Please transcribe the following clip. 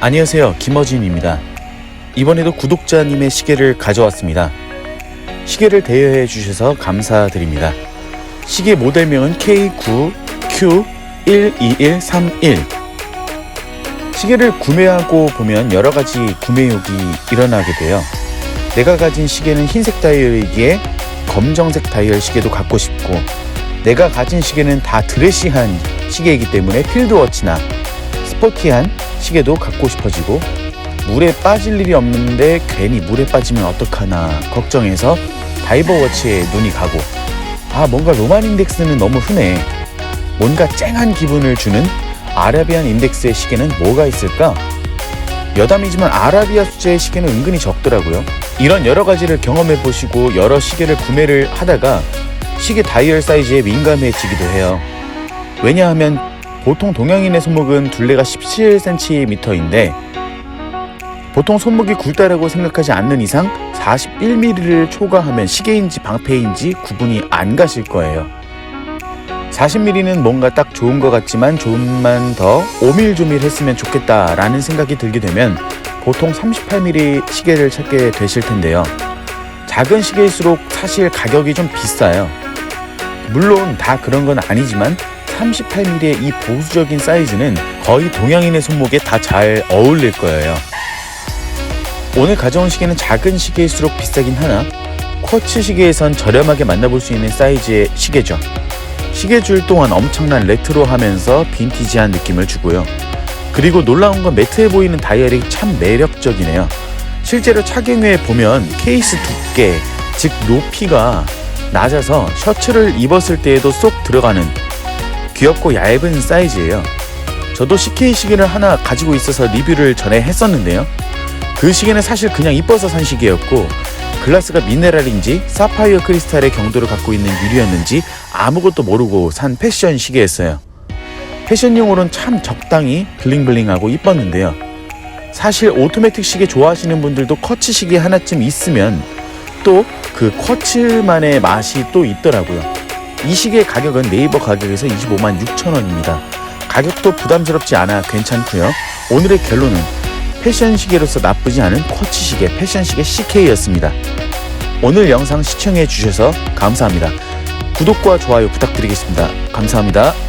안녕하세요. 김어진입니다. 이번에도 구독자님의 시계를 가져왔습니다. 시계를 대여해 주셔서 감사드립니다. 시계 모델명은 K9Q12131. 시계를 구매하고 보면 여러 가지 구매욕이 일어나게 돼요. 내가 가진 시계는 흰색 다이얼이기에 검정색 다이얼 시계도 갖고 싶고, 내가 가진 시계는 다 드레시한 시계이기 때문에 필드워치나 스포티한 시계도 갖고 싶어지고 물에 빠질 일이 없는데 괜히 물에 빠지면 어떡하나 걱정해서 다이버워치에 눈이 가고. 아 뭔가 로만 인덱스는 너무 흔해. 뭔가 쨍한 기분을 주는 아라비안 인덱스의 시계는 뭐가 있을까? 여담이지만 아라비아 수제의 시계는 은근히 적더라고요. 이런 여러 가지를 경험해 보시고 여러 시계를 구매를 하다가 시계 다이얼 사이즈에 민감해지기도 해요. 왜냐하면 보통 동양인의 손목은 둘레가 17cm인데 보통 손목이 굵다라고 생각하지 않는 이상 41mm를 초과하면 시계인지 방패인지 구분이 안 가실 거예요. 40mm는 뭔가 딱 좋은 것 같지만 조금만 더 오밀조밀 했으면 좋겠다라는 생각이 들게 되면 보통 38mm 시계를 찾게 되실 텐데요. 작은 시계일수록 사실 가격이 좀 비싸요. 물론 다 그런 건 아니지만 38mm의 이 보수적인 사이즈는 거의 동양인의 손목에 다 잘 어울릴 거예요. 오늘 가져온 시계는 작은 시계일수록 비싸긴 하나 쿼츠 시계에선 저렴하게 만나볼 수 있는 사이즈의 시계죠. 시계줄 동안 엄청난 레트로하면서 빈티지한 느낌을 주고요. 그리고 놀라운 건 매트해 보이는 다이얼이 참 매력적이네요. 실제로 착용 후에 보면 케이스 두께, 즉 높이가 낮아서 셔츠를 입었을 때에도 쏙 들어가는 귀엽고 얇은 사이즈예요. 저도 CK 시계를 하나 가지고 있어서 리뷰를 전에 했었는데요. 그 시계는 사실 그냥 이뻐서 산 시계였고 글라스가 미네랄인지 사파이어 크리스탈의 경도를 갖고 있는 유리였는지 아무것도 모르고 산 패션 시계였어요. 패션용으로는 참 적당히 블링블링하고 이뻤는데요. 사실 오토매틱 시계 좋아하시는 분들도 쿼츠 시계 하나쯤 있으면 또그 쿼츠만의 맛이 또 있더라고요. 이 시계 가격은 네이버 가격에서 25만 6천 원입니다. 가격도 부담스럽지 않아 괜찮고요. 오늘의 결론은 패션 시계로서 나쁘지 않은 쿼츠 시계 패션 시계 CK였습니다. 오늘 영상 시청해 주셔서 감사합니다. 구독과 좋아요 부탁드리겠습니다. 감사합니다.